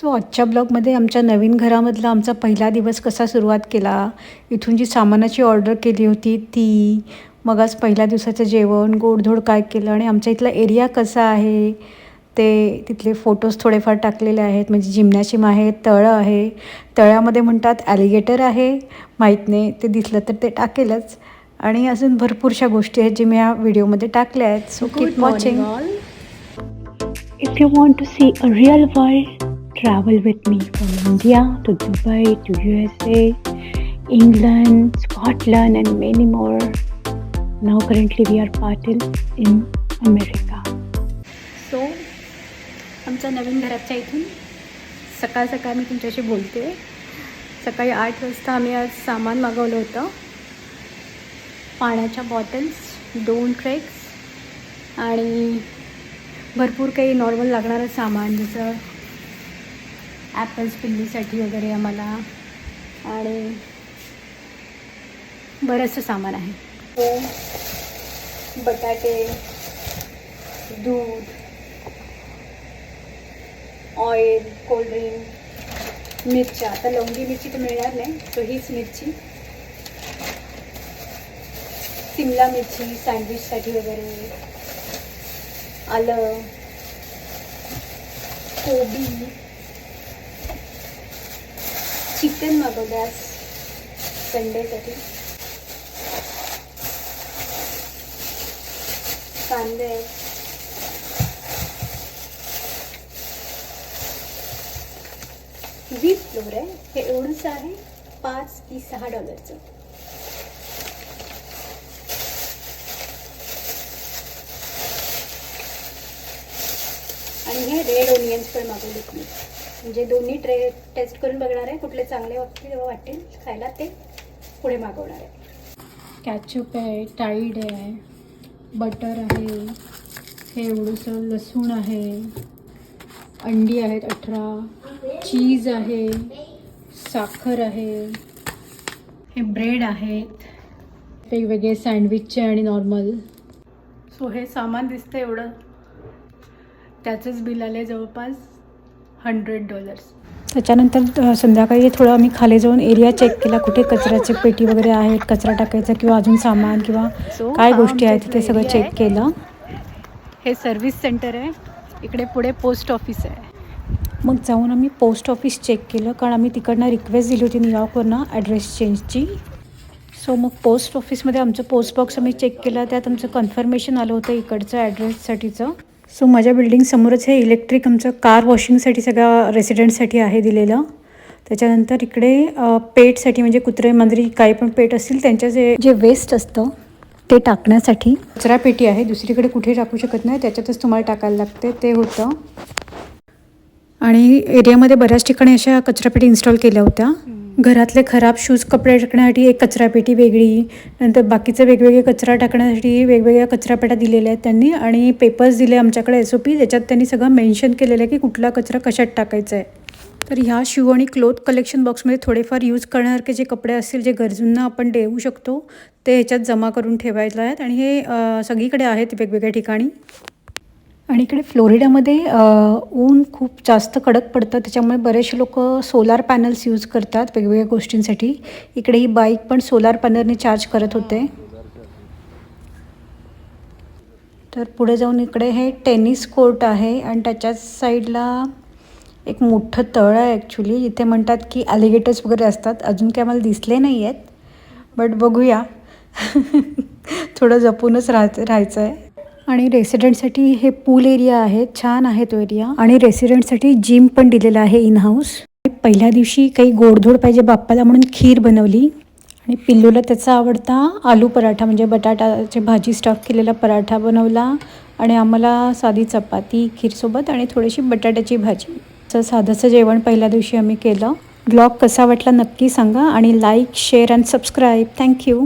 So आजच्या ब्लॉगमध्ये आमच्या नवीन घरामधला आमचा पहिला दिवस कसा सुरुवात केला? इथून जी सामानाची ऑर्डर केली होती ती. मग आज पहिल्या दिवसाचं जेवण गोडधोड काय केलं आणि आमच्या इथला एरिया कसा आहे? ते तिथले फोटोज थोडेफार टाकलेले आहेत. म्हणजे जिम्नॅशिम आहे तळं आहे. तळ्यामध्ये म्हणतात ॲलिगेटर आहे. माहीत नाही ते दिसलं तर ते टाकेलच. आणि अजून भरपूरशा गोष्टी आहेत जे मी या व्हिडिओमध्ये टाकल्या आहेत. So keep watching If you want to see a real world, travel with me from India to Dubai to USA, England, Scotland, and many more. Now, currently, we are parted in America. So, आमच्या नवीन घराच्या इथून सकाळ सकाळ मी तुमच्याशी बोलते सकाळी आठ वाजता आम्ही आज सामान मागवलं होतं पाण्याच्या बॉटल्स दोन ट्रेक्स आणि भरपूर काही नॉर्मल लागणारं सामान जसं ॲपल्स पिल्लीसाठी वगैरे आम्हाला. आणि बरंचसं सामान आहे. बटाटे दूध ऑइल कोल्ड्रिंक मिरच्या. आता लवंगी मिरची तर मिळणार नाही सो हीच मिरची. सिमला मिरची सँडविचसाठी वगैरे. आलं. कोबी. चिकन मागवल्यास संडेसाठी कांदे. वीस फ्लोर आहे हे एवढंच आहे पाच की सहा डॉलरचं. आणि हे रेड ओनियन्स पण मागवलेत मी. म्हणजे दोन्ही ट्रे टेस्ट करून बघणार आहे कुठले चांगले वाटतील वाटेल खायला ते पुढे मागवणार आहे. कॅचअप आहे टाईड आहे बटर आहे हे एवढंसं लसूण आहे अंडी आहेत अठरा चीज आहे साखर आहे हे ब्रेड आहेत वेगवेगळे सँडविचचे आणि नॉर्मल सो हे सामान दिसतं एवढं. त्याचंच बिल आलं जवळपास. हंड्रेड डॉलर्स त्याच्यानंतर संध्याकाळी थोडं आम्ही खाली जाऊन एरिया चेक केला कुठे कचऱ्याचे पेटी वगैरे आहेत कचरा टाकायचा किंवा अजून सामान किंवा काय गोष्टी आहेत ते सगळं चेक. केलं. हे सर्व्हिस सेंटर आहे. इकडे पुढे पोस्ट ऑफिस आहे. मग जाऊन आम्ही पोस्ट ऑफिस चेक केलं कारण आम्ही तिकडनं रिक्वेस्ट दिली होती न्यूयॉर्कवरनं ॲड्रेस चेंजची सो मग पोस्ट ऑफिसमध्ये आमचं पोस्ट बॉक्स आम्ही चेक केलं त्यात आमचं कन्फर्मेशन आलं होतं इकडचं ॲड्रेससाठीचं सो माझ्या बिल्डिंगसमोरच हे इलेक्ट्रिक आमचं कार वॉशिंगसाठी सगळ्या रेसिडेंटसाठी आहे दिलेलं. त्याच्यानंतर इकडे पेटसाठी म्हणजे कुत्रे मांजरी काही पण पेट असतील त्यांच्या जे जे वेस्ट असतं ते टाकण्यासाठी. कचरा पेटी आहे दुसरीकडे कुठे टाकू शकत नाही त्याच्यातच तुम्हाला टाकायला लागते ते होतं. आणि एरियामध्ये बऱ्याच ठिकाणी अशा कचरापेटी इन्स्टॉल केल्या होत्या. घरातले खराब शूज कपडे टाकण्यासाठी एक कचरापेटी वेगळी नंतर बाकीचे वेगवेगळे कचरा टाकण्यासाठी वेगवेगळ्या कचरापेट्या दिलेल्या आहेत त्यांनी आणि पेपर्स दिले आमच्याकडे एस ओ पी ज्याच्यात त्यांनी सगळं मेन्शन केलेलं आहे की कुठला कचरा कशात टाकायचा आहे. तर ह्या शू आणि क्लोथ कलेक्शन बॉक्समध्ये थोडेफार यूज करण्यासारखे जे कपडे असतील जे गरजूंना आपण देऊ शकतो ते ह्याच्यात जमा करून ठेवायला आहेत आणि हे सगळीकडे आहेत वेगवेगळ्या ठिकाणी. आणि इकडे फ्लोरिडामध्ये ऊन खूप जास्त कडक पडतं. त्याच्यामुळे बरेचसे लोक सोलार पॅनल्स यूज करतात वेगवेगळ्या गोष्टींसाठी. इकडे ही बाईक पण सोलार पॅनलने चार्ज करत होते. तर पुढे जाऊन इकडे हे टेनिस कोर्ट आहे आणि त्याच्याच साईडला एक मोठं तळ आहे ॲक्च्युली इथे म्हणतात की ॲलिगेटर्स वगैरे असतात. अजून काही आम्हाला दिसले नाही आहेत बट बघूया. थोडं जपूनच राह राहायचं आहे आणि रेसिडेंटसाठी हे पूल एरिया आहे छान आहे तो एरिया आणि रेसिडेंटसाठी जिम पण दिलेला आहे इन हाऊस पहिल्या दिवशी काही गोडधोड पाहिजे बाप्पाला म्हणून खीर बनवली. आणि पिल्लूला त्याचा आवडता आलू पराठा म्हणजे बटाटाची भाजी स्टफ केलेला पराठा बनवला. आणि आम्हाला साधी चपाती खीरसोबत आणि थोडीशी बटाट्याची भाजी. असं साधंसं जेवण पहिल्या दिवशी आम्ही केलं. ब्लॉग कसा वाटला नक्की सांगा आणि like share and subscribe thank you